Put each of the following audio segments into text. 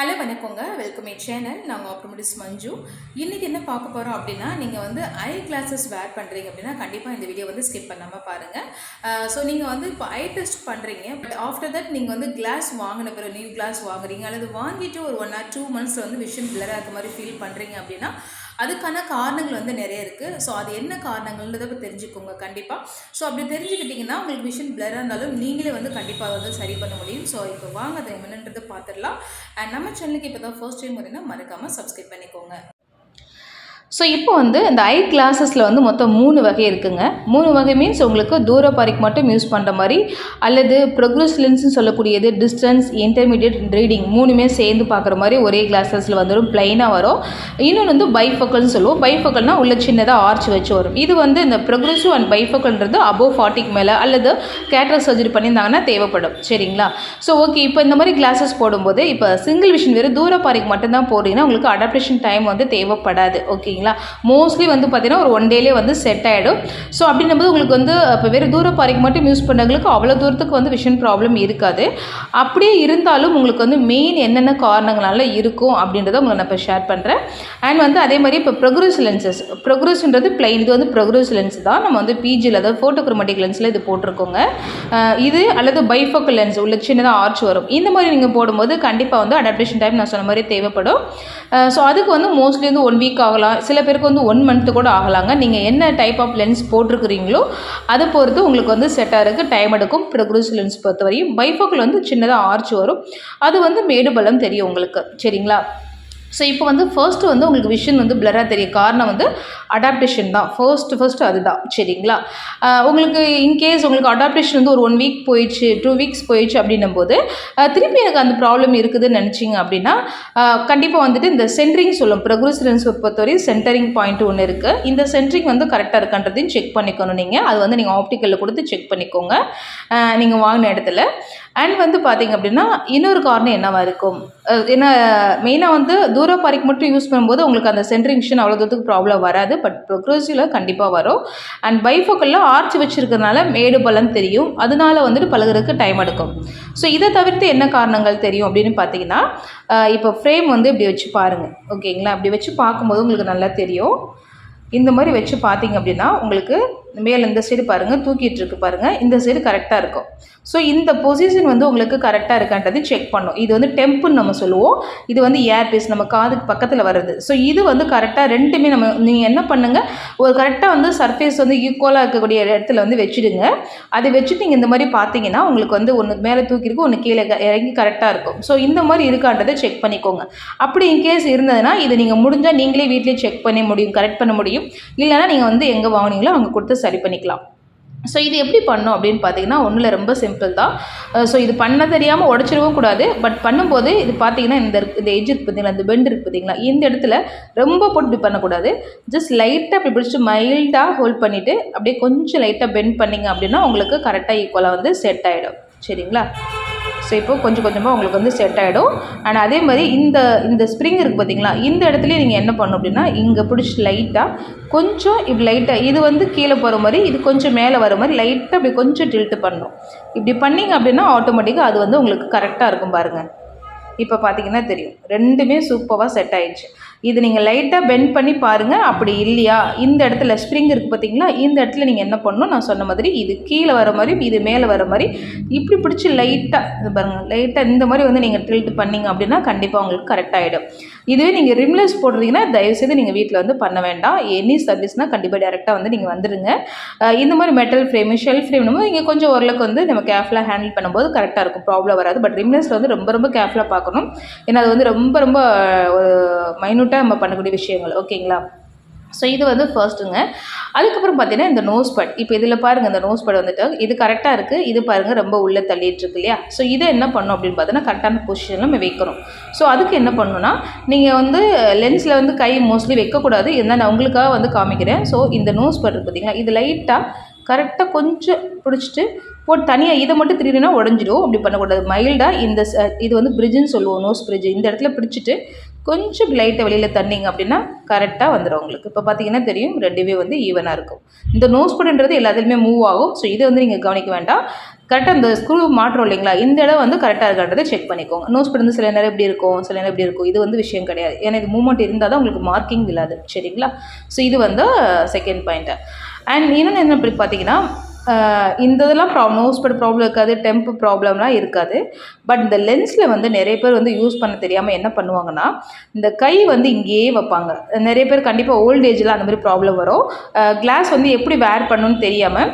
Hello வணக்கங்க. Welcome my channel நாங்கள் ஆப்டோமெட்டிஸ் மஞ்சு. இன்றைக்கி என்ன பார்க்க போகிறோம் அப்படின்னா நீங்கள் வந்து ஐ கிளாஸஸ் வேர் பண்ணுறீங்க அப்படின்னா கண்டிப்பாக இந்த வீடியோ வந்து ஸ்கிப் பண்ணாமல் பாருங்கள் ஸோ நீங்கள் வந்து இப்போ ஐ டெஸ்ட் பண்ணுறீங்க பட் ஆஃப்டர் தட் நீங்கள் வந்து கிளாஸ் வாங்கின பிறகு நியூ கிளாஸ் வாங்குறீங்க அல்லது வாங்கிட்டு ஒரு ஒன் ஆர் டூ மந்த்ஸில் வந்து விஷன் பிளராக இருக்க மாதிரி ஃபீல் பண்ணுறீங்க அப்படின்னா அதுக்கான காரணங்கள் வந்து நிறைய இருக்குது ஸோ அது என்ன காரணங்கள்ன்றதை தெரிஞ்சுக்கோங்க கண்டிப்பாக ஸோ அப்படி தெரிஞ்சுக்கிட்டிங்கன்னா உங்களுக்கு மிஷின் பிளராக இருந்தாலும் நீங்களே வந்து கண்டிப்பாக வந்து சரி பண்ண முடியும். ஸோ இப்போ வாங்க அதை என்னன்றதை பார்த்துடலாம். அண்ட் நம்ம சேனலுக்கு இப்போ தான் ஃபர்ஸ்ட் டைம் வரீங்கன்னா மறக்காமல் சப்ஸ்கிரைப் பண்ணிக்கோங்க. ஸோ இப்போ வந்து இந்த ஐ கிளாஸஸில் வந்து மொத்தம் மூணு வகை இருக்குங்க. மூணு வகை மீன்ஸ் உங்களுக்கு தூர பாரிக்கு மட்டும் யூஸ் பண்ணுற மாதிரி அல்லது ப்ரொக்ரஸ் லென்ஸ்னு சொல்லக்கூடியது டிஸ்டன்ஸ் இன்டர்மீடியட் ரீடிங் மூணுமே சேர்ந்து பார்க்குற மாதிரி ஒரே கிளாஸஸில் வந்துடும் ப்ளைனாக வரும். இன்னொன்று வந்து பைஃபக்கல்னு சொல்லுவோம். பைஃபக்கல்னால் உள்ள சின்னதாக ஆர்ச் வச்சு வரும். இது வந்து இந்த ப்ரொக்ரெசிவ் அண்ட் பைஃபக்கல்ன்றது அபோவ் ஃபார்ட்டிக்கு மேலே அல்லது கேட்ரஸ் சர்ஜரி பண்ணியிருந்தாங்கன்னா தேவைப்படும். சரிங்களா? ஸோ ஓகே இப்போ இந்த மாதிரி கிளாஸஸ் போடும்போது இப்போ சிங்கிள் விஷன் வெறும் தூர பாறைக்கு மட்டும்தான் போடுறீங்கன்னா உங்களுக்கு அடாப்டேஷன் டைம் வந்து தேவைப்படாது. ஓகேங்களா மோஸ்ட்லி வந்து பார்த்திங்கன்னா ஒரு ஒன் டேலே வந்து செட் ஆகிடும் ஸோ அப்படின்னும்போது உங்களுக்கு வந்து இப்போ வேறு தூர பாறைக்கு மட்டும் யூஸ் பண்ணுறவங்களுக்கு அவ்வளோ தூரத்துக்கு வந்து விஷன் ப்ராப்ளம் இருக்காது. அப்படியே இருந்தாலும் உங்களுக்கு வந்து மெயின் என்னென்ன காரணங்களால இருக்கும் அப்படின்றத உங்களை நான் இப்போ ஷேர் பண்ணுறேன் அண்ட் வந்து அதே மாதிரி இப்போ ப்ரொக்ரஸ் லென்சஸ் ப்ரொக்ரஸ்ன்றது பிளைன் இது வந்து ப்ரொக்ரஸ் லென்ஸ் தான். நம்ம வந்து பிஜியில் அதாவது ஃபோட்டோக்ரோமேட்டிக் லென்ஸில் இது போட்டிருக்கோங்க. இது அல்லது பைஃபோக்கல் லென்ஸ் உள்ள சின்னதாக ஆர்ச் வரும். இந்த மாதிரி நீங்கள் போடும்போது கண்டிப்பாக வந்து அடாப்டேஷன் டைம் நான் சொன்ன மாதிரி தேவைப்படும். ஸோ அதுக்கு வந்து மோஸ்ட்லி வந்து ஒன் வீக் ஆகலாம். சில பேருக்கு வந்து ஒன் மந்த்து கூட ஆகலாங்க. நீங்கள் என்ன டைப் ஆஃப் லென்ஸ் போட்டிருக்கிறீங்களோ அதை பொறுத்து உங்களுக்கு வந்து செட் ஆகிறதுக்கு டைம் எடுக்கும். ப்ரொக்ரூஸ் லென்ஸ் பொறுத்த வரையும் பைஃபோக்கில் வந்து சின்னதாக ஆர்ச் வரும். அது வந்து மேடு பலம் தெரியும் உங்களுக்கு. சரிங்களா? ஸோ இப்போ வந்து ஃபர்ஸ்ட் வந்து உங்களுக்கு விஷன் வந்து பிளராக தெரியும். காரணம் வந்து அடாப்டேஷன் தான். ஃபர்ஸ்ட் ஃபர்ஸ்ட் அதுதான். சரிங்களா? உங்களுக்கு இன்கேஸ் உங்களுக்கு அடாப்டேஷன் வந்து ஒரு ஒன் வீக் போயிடுச்சு டூ வீக்ஸ் போயிடுச்சு அப்படின்னும் போது திருப்பி எனக்கு அந்த ப்ராப்ளம் இருக்குதுன்னு நினச்சிங்க அப்படின்னா கண்டிப்பாக வந்துட்டு இந்த சென்ட்ரிங் சொல்லும். ப்ரொக்ரஸ் பொறுத்தவரை சென்டரிங் பாயிண்ட் ஒன்று இருக்குது இந்த சென்ட்ரிங் வந்து கரெக்டாக இருக்கான்றதையும் செக் பண்ணிக்கணும் நீங்கள் அது வந்து நீங்கள் ஆப்டிக்கலில் கொடுத்து செக் பண்ணிக்கோங்க. நீங்கள் வாங்கின இடத்துல. அண்ட் வந்து பார்த்தீங்க அப்படின்னா இன்னொரு காரணம் என்னவாக இருக்கும்? ஏன்னா மெயினாக வந்து தூர பாரிக்கு மட்டும் யூஸ் பண்ணும்போது உங்களுக்கு அந்த சென்ட்ரிங் மிஷின் அவ்வளோ தூரத்துக்கு ப்ராப்ளம் வராது. பட் ப்ரொக்ரோசிவில் கண்டிப்பாக வரும். அண்ட் பைஃபோக்கலில் ஆர்ச் வச்சுருக்கிறதுனால மேடு பலம் தெரியும். அதனால வந்துட்டு பழகிறதுக்கு டைம் எடுக்கும். ஸோ இதை தவிர்த்து என்ன காரணங்கள் தெரியும் அப்படின்னு பார்த்தீங்கன்னா இப்போ ஃப்ரேம் வந்து இப்படி வச்சு பாருங்கள் ஓகேங்களா அப்படி வச்சு பார்க்கும்போது உங்களுக்கு நல்லா தெரியும். இந்த மாதிரி வச்சு பார்த்தீங்க அப்படின்னா உங்களுக்கு மேலே இந்த சைடு பாருங்கள் தூக்கிட்டு இருக்கு பாருங்கள் இந்த சைடு கரெக்டாக இருக்கும். ஸோ இந்த பொசிஷன் வந்து உங்களுக்கு கரெக்டாக இருக்கான்றது செக் பண்ணும். இது வந்து டெம்புன்னு நம்ம சொல்லுவோம். இது வந்து ஏர் பீஸ் நம்ம காதுக்கு பக்கத்தில் வர்றது. ஸோ இது வந்து கரெக்டாக ரெண்டுமே நம்ம நீங்கள் என்ன பண்ணுங்கள் ஒரு கரெக்டாக வந்து சர்ஃபேஸ் வந்து ஈக்குவலாக இருக்கக்கூடிய இடத்துல வந்து வச்சுடுங்க. அதை வச்சுட்டு நீங்கள் இந்த மாதிரி பார்த்தீங்கன்னா உங்களுக்கு வந்து ஒன்று மேலே தூக்கிருக்கு ஒன்று கீழே இறங்கி கரெக்டாக இருக்கும். ஸோ இந்த மாதிரி இருக்கான்றதை செக் பண்ணிக்கோங்க. அப்படி இன்கேஸ் இருந்ததுன்னா இதை நீங்கள் முடிஞ்சால் நீங்களே வீட்லேயே செக் பண்ண முடியும் கரெக்ட் பண்ண முடியும். இல்லைன்னா நீங்கள் வந்து எங்கே வாங்கினீங்களோ அங்கே கொடுத்து சரி பண்ணிக்கலாம். ஸோ இது எப்படி பண்ணோம் அப்படின்னு பார்த்தீங்கன்னா ஒன்றில் ரொம்ப சிம்பிள் தான். ஸோ இது பண்ண தெரியாமல் உடச்சிடவும் கூடாது. பட் பண்ணும்போது இது பார்த்தீங்கன்னா இந்த இந்த எஜ் இருக்கு பார்த்தீங்களா இந்த பெண்ட் இருக்குது பார்த்தீங்களா இந்த இடத்துல ரொம்ப போட்டு இப்படி பண்ணக்கூடாது. ஜஸ்ட் லைட்டாக இப்படி பிடிச்சி மைல்டாக ஹோல்ட் பண்ணிவிட்டு அப்படியே கொஞ்சம் லைட்டாக பெண்ட் பண்ணீங்க அப்படின்னா உங்களுக்கு கரெக்டாக ஈக்குவலாக வந்து செட் ஆகிடும் சரிங்களா? ஸோ இப்போ கொஞ்சம் கொஞ்சமாக உங்களுக்கு வந்து செட் ஆகிடும் அண்ட் அதே மாதிரி இந்த இந்த ஸ்ப்ரிங் இருக்குது பார்த்தீங்களா இந்த இடத்துலயே நீங்கள் என்ன பண்ணணும் அப்படின்னா இங்கே பிடிச்சி லைட்டாக கொஞ்சம் இப்படி லைட்டாக இது வந்து கீழே போகிற மாதிரி இது கொஞ்சம் மேலே வர மாதிரி லைட்டாக அப்படி கொஞ்சம் டில்ட் பண்ணணும். இப்படி பண்ணீங்க அப்படின்னா ஆட்டோமேட்டிக்காக அது வந்து உங்களுக்கு கரெக்டாக இருக்கும் பாருங்கள் இப்போ பார்த்தீங்கன்னா தெரியும். ரெண்டுமே சூப்பராக செட் ஆயிடுச்சு. இது நீங்கள் லைட்டாக பெண்ட் பண்ணி பாருங்கள் அப்படி இல்லையா? இந்த இடத்துல ஸ்ப்ரிங் இருக்குது பார்த்தீங்களா இந்த இடத்துல நீங்கள் என்ன பண்ணணும்? நான் சொன்ன மாதிரி இது கீழே வர மாதிரி இது மேலே வர மாதிரி இப்படி பிடிச்சி லைட்டாக இது பாருங்கள் லைட்டாக இந்த மாதிரி வந்து நீங்கள் ட்ரில்ட் பண்ணீங்க அப்படின்னா கண்டிப்பாக உங்களுக்கு கரெக்ட் ஆகிடும் இதுவே நீங்கள் ரிம்லெஸ் போடுறீங்கன்னா தயவுசெய்து நீங்கள் வீட்டில் வந்து பண்ண வேண்டாம். எனி சர்வீஸ்னால் கண்டிப்பாக டேரெக்டாக வந்து நீங்கள் வந்துடுங்க இந்த மாதிரி மெட்டல் ஃப்ரேமு ஷெல் ஃப்ரேம்னும் நீங்கள் கொஞ்சம் ஓரளவுக்கு வந்து நம்ம கேர்ஃபுல்லாக ஹேண்டில் பண்ணும்போது கரெக்டாக இருக்கும். ப்ராப்ளம் வராது. பட் ரிம்லெஸில் வந்து ரொம்ப ரொம்ப கேர்ஃபுல்லாக பார்க்கணும். ஏன்னா அது வந்து ரொம்ப ரொம்ப ஒரு மைனூட்டாக நம்ம பண்ணக்கூடிய விஷயங்கள். ஓகேங்களா ஸோ இது வந்து ஃபர்ஸ்ட்டுங்க அதுக்கப்புறம் பார்த்தீங்கன்னா இந்த நோஸ் பட் இப்போ இதில் பாருங்கள் இந்த நோஸ் பட் வந்துட்டு இது கரெக்டாக இருக்குது இது பாருங்கள் ரொம்ப உள்ளே தள்ளிட்டு இருக்கு இல்லையா? ஸோ இதை என்ன பண்ணணும் அப்படின்னு பார்த்தீங்கன்னா கரெக்டான பொசிஷனில் நம்ம வைக்கணும் ஸோ அதுக்கு என்ன பண்ணணும்னா நீங்கள் வந்து லென்ஸில் வந்து கை மோஸ்ட்லி வைக்கக்கூடாது. இருந்தால் நான் உங்களுக்காக வந்து காமிக்கிறேன். ஸோ இந்த நோஸ் பட் இருக்கு பார்த்தீங்களா? இது லைட்டாக கரெக்டாக கொஞ்சம் பிடிச்சிட்டு போட்டு தனியாக இதை மட்டும் திடீர்னா உடஞ்சிடும். அப்படி பண்ணக்கூடாது. மைல்டாக இந்த ச- இது வந்து பிரிட்ஜுன்னு சொல்லுவோம் நோஸ் பிரிட்ஜ் இந்த இடத்துல பிடிச்சிட்டு கொஞ்சம் லைட்டை வெளியில் தண்ணிங்க அப்படின்னா கரெக்டாக வந்துடும் உங்களுக்கு. இப்போ பார்த்தீங்கன்னா தெரியும் ரெண்டுமே வந்து ஈவனாக இருக்கும். இந்த நோஸ் படுன்றது எல்லாத்துலேயுமே மூவ் ஆகும். ஸோ இதை வந்து நீங்கள் கவனிக்க வேண்டாம். கரெக்டாக அந்த ஸ்க்ரூ மாற்றம் இல்லைங்களா? இந்த இடம் வந்து கரெக்டாக இருக்கான்றதை செக் பண்ணிக்கோங்க. நோஸ் பட் வந்து சில நேரம் எப்படி இருக்கும்? சில நேரம் எப்படி இருக்கும்? இது வந்து விஷயம் கிடையாது. ஏன்னா இது மூமெண்ட் இருந்தால் தான் உங்களுக்கு மார்க்கிங் இல்லாது. சரிங்களா? ஸோ இது வந்து செகண்ட் பாயிண்ட்டு அண்ட் இன்னொன்று என்ன இப்படி பார்த்தீங்கன்னா இந்த இதெல்லாம் ப்ராப்ளம் நோஸ் பட் ப்ராப்ளம் இருக்காது டெம்ப் ப்ராப்ளம்லாம் இருக்காது. பட் இந்த லென்ஸில் வந்து நிறைய பேர் வந்து யூஸ் பண்ண தெரியாமல் என்ன பண்ணுவாங்கன்னா இந்த கை வந்து இங்கேயே வைப்பாங்க. நிறைய பேர் கண்டிப்பாக ஓல்ட் ஏஜில் அந்த மாதிரி ப்ராப்ளம் வரும். கிளாஸ் வந்து எப்படி வேர் பண்ணணும்னு தெரியாமல்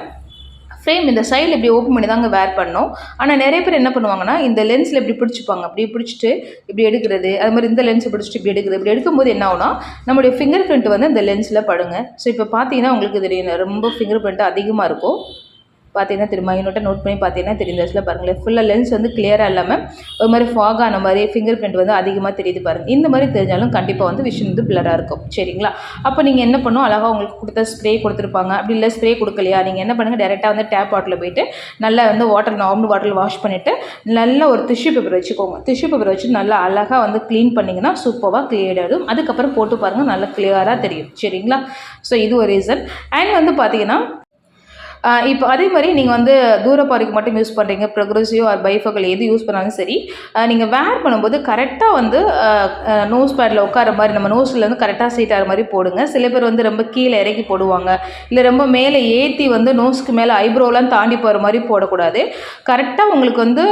ஃப்ரேம் இந்த சைடில் இப்படி ஓப்பன் பண்ணி தாங்க வேர் பண்ணோம். ஆனால் நிறைய பேர் என்ன பண்ணுவாங்கன்னா இந்த லென்ஸில் இப்படி பிடிச்சிப்பாங்க. அப்படி பிடிச்சிட்டு இப்படி எடுக்கிறது அது மாதிரி இந்த லென்ஸை பிடிச்சிட்டு இப்படி எடுக்கிறது இப்படி எடுக்கும்போது என்ன ஆகும்னா நம்மளுடைய ஃபிங்கர் பிரிண்ட் வந்து இந்த லென்ஸில் படுங்க. ஸோ இப்போ பார்த்தீங்கன்னா உங்களுக்கு தெரியும் ரொம்ப ஃபிங்கர் பிரிண்ட் அதிகமாக இருக்கும். பார்த்தீங்கன்னா திரும்ப மைனூட்டாக நோட் பண்ணி பார்த்தீங்கன்னா தெரியும் இடத்துல பாருங்களேன். ஃபுல்லாக லென்ஸ் வந்து கிளியராக இல்லாமல் ஒரு மாதிரி ஃபாக் ஆன மாதிரி ஃபிங்கர் பிரிண்ட் வந்து அதிகமாக தெரியுது பாருங்கள் இந்த மாதிரி தெரிஞ்சாலும் கண்டிப்பாக வந்து விஷன் வந்து பிளராக இருக்கும். சரிங்களா? அப்போ நீங்கள் என்ன பண்ணும்? அழகாக உங்களுக்கு கொடுத்த ஸ்ப்ரே கொடுத்துருப்பாங்க. அப்படி இல்லை ஸ்ப்ரே கொடுக்கலையா? நீங்கள் என்ன பண்ணுங்கள் டேரெக்டாக வந்து டேப் வாட்டரில் போயிட்டு நல்லா வந்து வாட்டர் நார்மல் வாட்டரில் வாஷ் பண்ணிவிட்டு நல்லா ஒரு டிஷ்யூ பேப்பர் வச்சுக்கோங்க. டிஷ்யூ பேப்பர் வச்சு நல்லா அழகாக வந்து க்ளீன் பண்ணிங்கன்னா சூப்பராக கிளியர் ஆகிடும் அதுக்கப்புறம் போட்டு பாருங்கள் நல்லா கிளியராக தெரியும். சரிங்களா? ஸோ இது ஒரு ரீசன் அண்ட் வந்து பார்த்தீங்கன்னா இப்போ அதே மாதிரி நீங்கள் வந்து தூரப்பாறைக்கு மட்டும் யூஸ் பண்ணுறீங்க ப்ரொக்ரெசிவ் ஆர் பைஃபகல் எது யூஸ் பண்ணாலும் சரி நீங்கள் வேர் பண்ணும்போது கரெக்டாக வந்து நோஸ் பேடில் உட்கார மாதிரி நம்ம நோஸில் வந்து கரெக்டாக சீட் ஆகிற மாதிரி போடுங்க. சில பேர் வந்து ரொம்ப கீழே இறக்கி போடுவாங்க. இல்லை ரொம்ப மேலே ஏற்றி வந்து நோஸ்க்கு மேலே ஐப்ரோலாம் தாண்டி போகிற மாதிரி போடக்கூடாது. கரெக்டாக உங்களுக்கு வந்து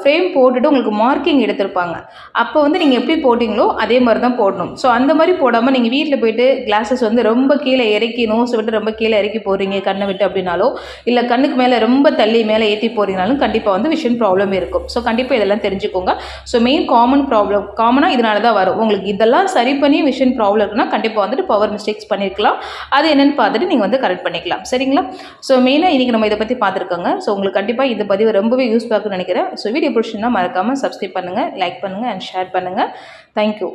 ஃப்ரேம் போட்டுட்டு உங்களுக்கு மார்க்கிங் எடுத்திருப்பாங்க. அப்போ வந்து நீங்கள் எப்படி போட்டிங்களோ அதே மாதிரி தான் போடணும். ஸோ அந்த மாதிரி போடாமல் நீங்கள் வீட்டில் போயிட்டு கிளாஸஸ் வந்து ரொம்ப கீழே இறக்கி நோஸ் விட்டு ரொம்ப கீழே இறக்கி போடுறீங்க கண்ணை விட்டு அப்படின்னாலும் அப்படின்னாலோ இல்லை கண்ணுக்கு மேலே ரொம்ப தள்ளி மேலே ஏற்றி போகிறீங்கனாலும் கண்டிப்பாக வந்து விஷன் ப்ராப்ளம் இருக்கும். ஸோ கண்டிப்பாக இதெல்லாம் தெரிஞ்சுக்கோங்க. ஸோ மெயின் காமன் ப்ராப்ளம் காமனாக இதனால தான் வரும். உங்களுக்கு இதெல்லாம் சரி பண்ணி விஷன் ப்ராப்ளம் இருக்குன்னா கண்டிப்பாக வந்துட்டு பவர் மிஸ்டேக்ஸ் பண்ணியிருக்கலாம் அது என்னென்னு பார்த்துட்டு நீங்கள் வந்து கரெக்ட் பண்ணிக்கலாம். சரிங்களா? ஸோ மெயினாக இன்றைக்கி நம்ம இதை பற்றி பார்த்துருக்கோங்க. ஸோ உங்களுக்கு கண்டிப்பாக இந்த பதிவு ரொம்பவே யூஸ்ஃபுல்லாக நினைக்கிறேன். ஸோ வீடியோ பிடிச்சிருந்தால் மறக்காமல் சப்ஸ்கிரைப் பண்ணுங்கள் லைக் பண்ணுங்கள் அண்ட் ஷேர் பண்ணுங்கள் தேங்க்யூ